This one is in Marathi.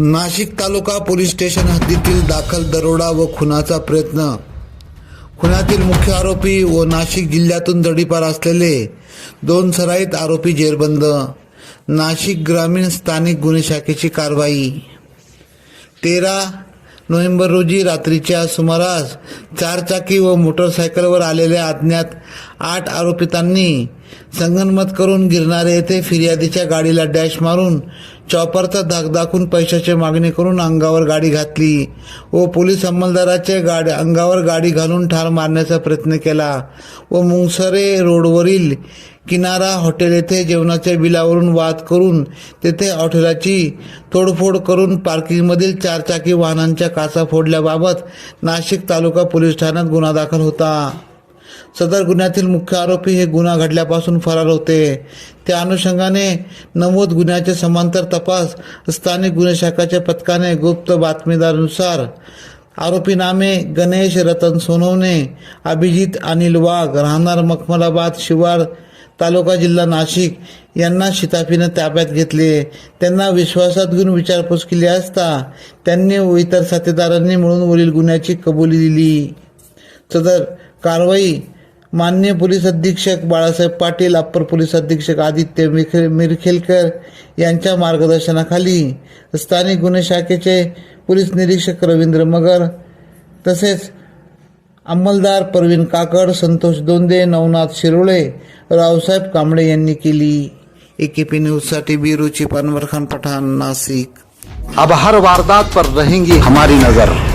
नाशिक तालुका पोलीस स्टेशन हद्दीतील दाखल दरोडा व खुनाचा प्रयत्न. खुनातील मुख्य आरोपी व नाशिक जिल्ह्यातून दडीपार असलेले दोन सराईत आरोपी जेरबंद. नाशिक ग्रामीण स्थानिक गुन्हे शाखेची कारवाई. तेरा नोव्हेंबर रोजी रात्रीच्या सुमारास चारचाकी व मोटरसायकलवर आलेल्या अज्ञात आठ आरोपितांनी संगनमत करून गिरणारे येथे फिर्यादीच्या गाडीला डॅश मारून चॉपरचा धाक दाखवून पैशाची मागणी करून अंगावर गाडी घातली. व पोलीस अंमलदाराच्या गाडी अंगावर गाडी घालून ठार मारण्याचा प्रयत्न केला. व मुंगसरे रोडवरील किनारा हॉटेल येथे जेवणाच्या बिलावरून वाद करून तेथे हॉटेलाची तोडफोड करून पार्किंगमधील चारचाकी वाहनांच्या काचा फोडल्याबाबत नाशिक तालुका पोलीस ठाण्यात गुन्हा दाखल होता. सदर गुन्ह्यातील मुख्य आरोपी हे गुन्हा घडल्यापासून फरार होते. त्या अनुषंगाने नमूद गुन्ह्याचे समांतर तपास स्थानिक गुन्हे शाखाच्या पथकाने गुप्त बातमीदारानुसार आरोपी नामे गणेश रतन सोनवणे अभिजित अनिल वाघ राहणार मखमलाबाद शिवार तालुका जिल्हा नाशिक यांना शिताफीनं ताब्यात घेतले. त्यांना विश्वासात घेऊन विचारपूस केली असता त्यांनी व इतर साथीदारांनी मिळून वरील गुन्ह्याची कबुली दिली. सदर कारवाई मान्य पोलीस अधीक्षक बाळासाहेब पाटील अप्पर पोलीस अधीक्षक आदित्य मिखे मिरखेलकर यांच्या मार्गदर्शनाखाली स्थानिक गुन्हे शाखेचे पोलीस निरीक्षक रवींद्र मगर तसेच अंमलदार परवीन काकड संतोष दोंदे नवनाथ शिरोळे रावसाहेब कांबळे यांनी केली. एकेपी न्यूजसाठी बिरूची पनवर खान पठाण नाशिक. अब हर वारदात पर रहेंगी हमारी नजर।